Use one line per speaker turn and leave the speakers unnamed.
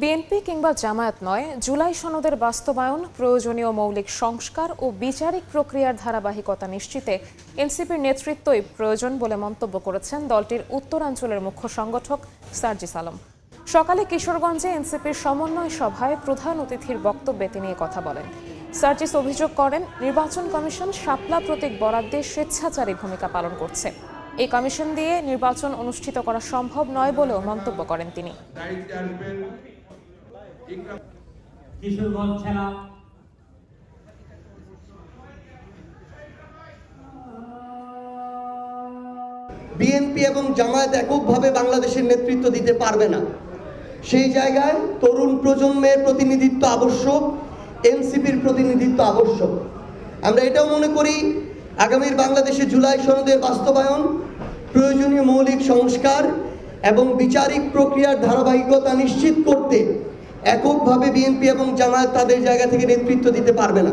BNP কিংবা জামায়াত নয়, জুলাই সনদের বাস্তবায়ন, প্রয়োজনীয় মৌলিক সংস্কার ও বিচারিক প্রক্রিয়ার ধারাবাহিকতা নিশ্চিতে এনসিপির নেতৃত্বই প্রয়োজন বলে মন্তব্য করেছেন দলটির উত্তরাঞ্চলের মুখ্য সংগঠক সার্জিস আলম। সকালে কিশোরগঞ্জে এনসিপির সমন্বয় সভায় প্রধান অতিথির বক্তব্যে তিনি কথা বলেন। সার্জিস অভিযোগ করেন, নির্বাচন কমিশন শাপলা প্রতীক বরাদ্দে স্বেচ্ছাচারী ভূমিকা পালন করছে। এই কমিশন দিয়ে নির্বাচন অনুষ্ঠিত করা সম্ভব নয় বলেও মন্তব্য করেন তিনি।
কিশোরগঞ্জ জেলা
বিএনপি এবং জামায়াত এককভাবে বাংলাদেশের নেতৃত্ব দিতে পারবে না। সেই জায়গায় তরুণ প্রজন্মের প্রতিনিধিত্ব আবশ্যক, এনসিপির প্রতিনিধিত্ব আবশ্যক। আমরা এটাও মনে করি, আগামীর বাংলাদেশে জুলাই সনদের বাস্তবায়ন, প্রয়োজনীয় মৌলিক সংস্কার এবং বিচারিক প্রক্রিয়ার ধারাবাহিকতা নিশ্চিত করতে এককভাবে বিএনপি এবং জামায়াত তাদের জায়গা থেকে নেতৃত্ব দিতে পারবে না।